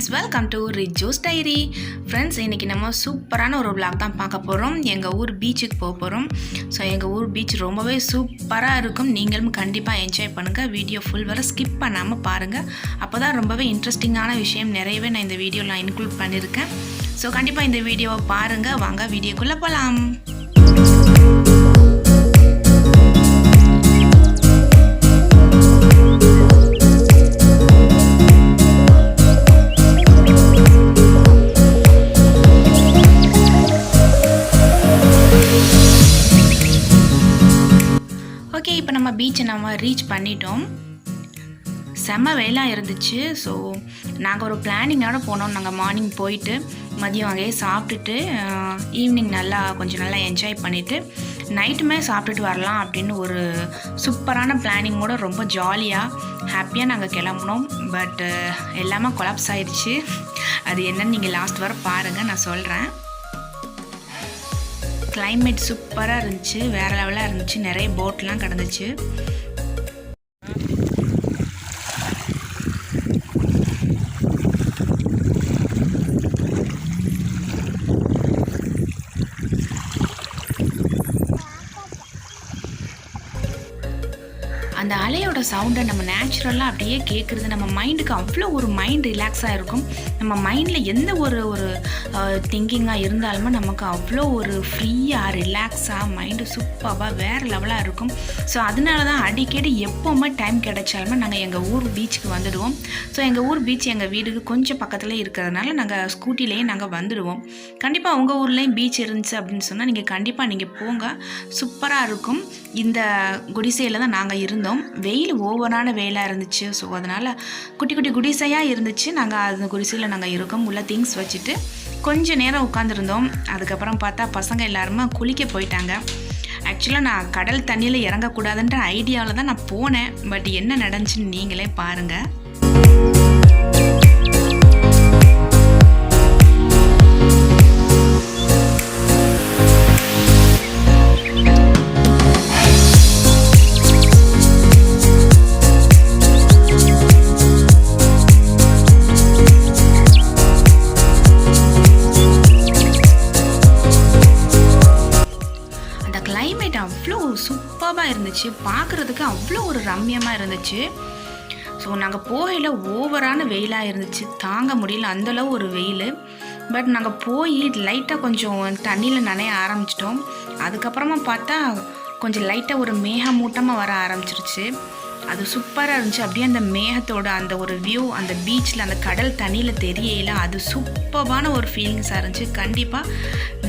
Friends welcome to Riju's diary friends இன்றைக்கி நம்ம சூப்பரான ஒரு விளாக் தான் பார்க்க போகிறோம் எங்கள் ஊர் பீச்சுக்கு போக போகிறோம் ஸோ எங்கள் ஊர் பீச் ரொம்பவே சூப்பராக இருக்கும். நீங்களும் கண்டிப்பாக என்ஜாய் பண்ணுங்கள் வீடியோ ஃபுல் வர ஸ்கிப் பண்ணாமல் பாருங்கள் அப்போ தான் ரொம்பவே இன்ட்ரெஸ்டிங்கான விஷயம். நிறையவே நான் இந்த வீடியோவில் நான் இன்க்ளூட் பண்ணியிருக்கேன். ஸோ கண்டிப்பாக இந்த வீடியோவை பாருங்கள் வாங்க வீடியோக்குள்ளே போகலாம் ஓகே இப்போ நம்ம பீச்சை நம்ம ரீச் பண்ணிட்டோம். செம்ம வெயிலாக இருந்துச்சு. ஸோ நாங்கள் ஒரு பிளானிங்கோட போனோம். நாங்கள் மார்னிங் போயிட்டு மதியம் அங்கேயே சாப்பிட்டுட்டு ஈவினிங் நல்லா கொஞ்சம் நல்லா என்ஜாய் பண்ணிவிட்டு நைட்டுமே சாப்பிட்டுட்டு வரலாம் அப்படின்னு ஒரு சூப்பரான பிளானிங்கோட ரொம்ப ஜாலியாக ஹாப்பியாக நாங்கள் கிளம்புனோம். பட் எல்லாமே கொலாப்ஸ் ஆயிடுச்சு அது என்னன்னு நீங்கள் லாஸ்ட் வர பாருங்கள் நான் சொல்கிறேன் கிளைமேட் சூப்பராக இருந்துச்சு வேறு லெவலாக இருந்துச்சு நிறைய போட்லாம் கிடந்துச்சு. அந்த அலையோட சவுண்டை நம்ம நேச்சுரலாக அப்படியே கேட்குறது நம்ம மைண்டுக்கு அவ்வளோ ஒரு மைண்ட் ரிலாக்ஸாக இருக்கும். நம்ம மைண்டில் எந்த ஒரு ஒரு திங்கிங்காக இருந்தாலுமே நமக்கு அவ்வளோ ஒரு ஃப்ரீயாக ரிலாக்ஸாக மைண்டு சூப்பராக வேறு லெவலாக இருக்கும். ஸோ அதனால தான் அடிக்கடி எப்போவுமே டைம் கிடைச்சாலுமே நாங்கள் எங்கள் ஊர் பீச்சுக்கு வந்துடுவோம். ஸோ எங்கள் ஊர் பீச் எங்கள் வீடுக்கு கொஞ்சம் பக்கத்தில் இருக்கிறதுனால நாங்கள் ஸ்கூட்டிலேயே நாங்கள் வந்துடுவோம். கண்டிப்பாக உங்கள் ஊர்லேயும் பீச் இருந்துச்சு அப்படின்னு சொன்னால் நீங்கள் கண்டிப்பாக நீங்கள் போங்க. சூப்பராக இருக்கும். இந்த குடிசையில் தான் நாங்கள் இருந்தோம். வெயில் ஓவரான வெயிலாக இருந்துச்சு. ஸோ அதனால் குட்டி குட்டி குடிசையாக இருந்துச்சு. நாங்கள் அந்த குடிசையில் நாங்கள் இருக்கோம். உள்ள திங்ஸ் வச்சுட்டு கொஞ்சம் நேரம் உட்காந்துருந்தோம் அதுக்கப்புறம் பார்த்தா பசங்க எல்லாருமே குளிக்க போயிட்டாங்க. ஆக்சுவலாக நான் கடல் தண்ணியில் இறங்கக்கூடாதுன்ற ஐடியாவில் தான் நான் போனேன். பட் என்ன நடந்துச்சுன்னு நீங்களே பாருங்கள் சூப்பராக இருந்துச்சு. பார்க்குறதுக்கு அவ்வளோ ஒரு ரம்யமாக இருந்துச்சு. ஸோ நாங்கள் போகையில் ஓவரான வெயிலாக இருந்துச்சு. தாங்க முடியல. அந்தளவு ஒரு வெயில். பட் நாங்கள் போய் லைட்டாக கொஞ்சம் தண்ணியில் நனைய ஆரம்பிச்சிட்டோம். அதுக்கப்புறமா பார்த்தா கொஞ்சம் லைட்டாக ஒரு மேகமூட்டமாக வர ஆரம்பிச்சிருச்சு. அது சூப்பராக இருந்துச்சு. அப்படியே அந்த மேகத்தோட அந்த ஒரு வியூ அந்த பீச்சில் அந்த கடல் தண்ணியில் தெரியல அது சூப்பரான ஒரு ஃபீலிங்ஸாக இருந்துச்சு. கண்டிப்பாக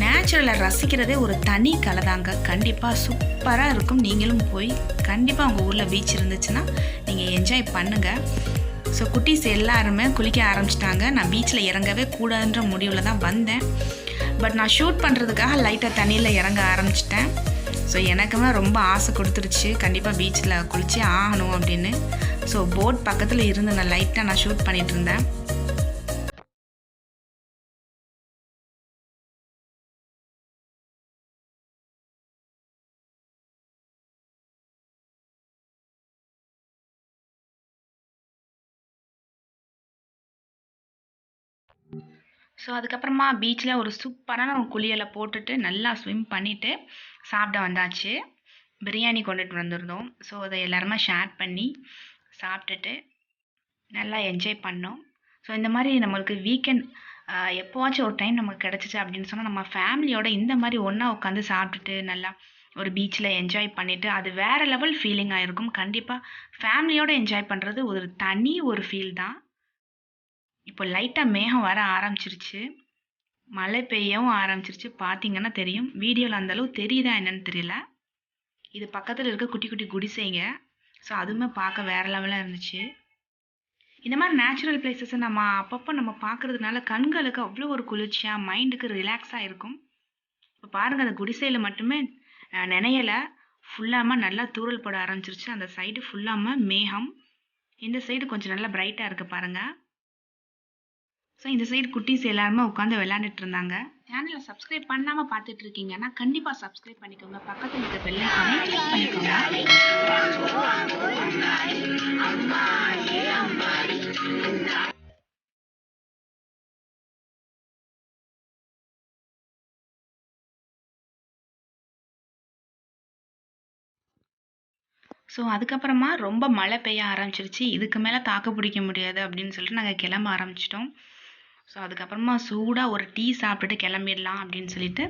நேச்சுரலை ரசிக்கிறதே ஒரு தனி கலை தாங்க கண்டிப்பாக சூப்பராக இருக்கும். நீங்களும் போய் கண்டிப்பாக உங்கள் ஊரில் பீச் இருந்துச்சுன்னா நீங்கள் என்ஜாய் பண்ணுங்கள் ஸோ குட்டீஸ் எல்லாருமே குளிக்க ஆரம்பிச்சிட்டாங்க. நான் பீச்சில் இறங்கவே கூடாதுன்ற முடிவில் தான் வந்தேன். பட் நான் ஷூட் பண்ணுறதுக்காக லைட்டாக தண்ணியில் இறங்க ஆரம்பிச்சிட்டேன். ஸோ எனக்குமே ரொம்ப ஆசை கொடுத்துருச்சு. கண்டிப்பாக பீச்சில் குளிச்சே ஆகணும் அப்படின்னு. ஸோ போட் பக்கத்தில் இருந்து நான் லைட்டாக நான் ஷூட் பண்ணிகிட்டு இருந்தேன். ஸோ அதுக்கப்புறமா பீச்சில் ஒரு சூப்பரான ஒரு குளியலை போட்டுட்டு நல்லா ஸ்விம் பண்ணிவிட்டு சாப்பிட வந்தாச்சு. பிரியாணி கொண்டுட்டு வந்திருந்தோம். ஸோ அதை எல்லாருமா ஷேர் பண்ணி சாப்பிட்டுட்டு நல்லா என்ஜாய் பண்ணோம். ஸோ இந்த மாதிரி நம்மளுக்கு வீக்கெண்ட் எப்போவாச்சும் ஒரு டைம் நமக்கு கிடச்சிச்சு அப்படின்னு சொன்னால் நம்ம ஃபேமிலியோட இந்த மாதிரி ஒன்றா உட்காந்து சாப்பிட்டுட்டு நல்லா ஒரு பீச்சில் என்ஜாய் பண்ணிவிட்டு அது வேறு லெவல் ஃபீலிங்காக இருக்கும். கண்டிப்பாக ஃபேமிலியோடு என்ஜாய் பண்ணுறது ஒரு தனி ஒரு ஃபீல் தான். இப்போ லைட்டாக மேகம் வர ஆரம்பிச்சிருச்சு. மழை பெய்யவும் ஆரம்பிச்சிருச்சு. பார்த்தீங்கன்னா தெரியும். வீடியோவில் அந்தளவு தெரியுதா என்னன்னு தெரியல. இது பக்கத்தில் இருக்க குட்டி குட்டி குடிசைங்க. ஸோ அதுவுமே பார்க்க வேற லெவலாக இருந்துச்சு. இந்த மாதிரி நேச்சுரல் பிளேசஸை நம்ம அப்பப்போ நம்ம பார்க்கறதுனால கண்களுக்கு அவ்வளோ ஒரு குளிர்ச்சியாக மைண்டுக்கு ரிலாக்ஸாக இருக்கும். இப்போ பாருங்கள் அந்த குடிசையில் மட்டுமே நினையலை. ஃபுல்லாம ஃபுல்லாமல் நல்லா தூறல் போட ஆரம்பிச்சிருச்சு. அந்த சைடு ஃபுல்லாமல் மேகம். இந்த சைடு கொஞ்சம் நல்லா பிரைட்டாக இருக்குது பாருங்கள் ஸோ இந்த சைடு குட்டீஸ் எல்லாருமே உட்காந்து விளையாண்டுட்டு இருந்தாங்க சேனலை சப்ஸ்கிரைப் பண்ணாமல் பார்த்துட்டு இருக்கீங்கன்னா கண்டிப்பாக சப்ஸ்கிரைப் பண்ணிக்கோங்க. பக்கத்தில் இருக்க பெல் பண்ணிக்கோங்க. ஸோ அதுக்கப்புறமா ரொம்ப மழை பெய்ய ஆரம்பிச்சிருச்சு. இதுக்கு மேலே தாக்கு பிடிக்க முடியாது அப்படின்னு சொல்லிட்டு நாங்கள் கிளம்ப ஆரம்பிச்சிட்டோம். ஸோ அதுக்கப்புறமா சூடாக ஒரு டீ சாப்பிட்டுட்டு கிளம்பிடலாம் அப்படின்னு சொல்லிட்டு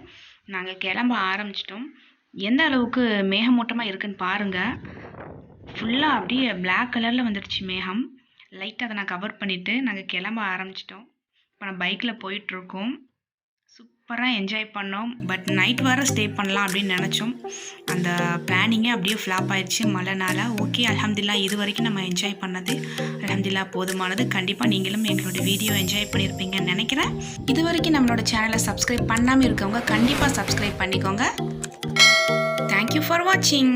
நாங்கள் கிளம்ப ஆரம்பிச்சிட்டோம். எந்த அளவுக்கு மேகமூட்டமாக இருக்குன்னு பாருங்கள் ஃபுல்லாக அப்படியே பிளாக் கலரில் வந்துடுச்சு மேகம். லைட்டாக அதை நான் கவர் பண்ணிவிட்டு நாங்கள் கிளம்ப ஆரம்பிச்சிட்டோம். இப்போ நான் பைக்கில் போயிட்டுருக்கோம் சூப்பராக என்ஜாய் பண்ணோம். பட் நைட் வர ஸ்டே பண்ணலாம் அப்படின்னு நினச்சோம். அந்த பிளானிங்கே அப்படியே ஃப்ளாப் ஆயிடுச்சு. மழைனால ஓகே அலமதுல்லா இது வரைக்கும் நம்ம என்ஜாய் பண்ணது. அலமதுல்லா போதுமானது. கண்டிப்பாக நீங்களும் எங்களோட வீடியோ என்ஜாய் பண்ணியிருப்பீங்கன்னு நினைக்கிறேன். இது வரைக்கும் நம்மளோட சேனலை சப்ஸ்கிரைப் பண்ணாமல் இருக்கவங்க கண்டிப்பாக சப்ஸ்கிரைப் பண்ணிக்கோங்க. தேங்க்யூ ஃபார் வாட்சிங்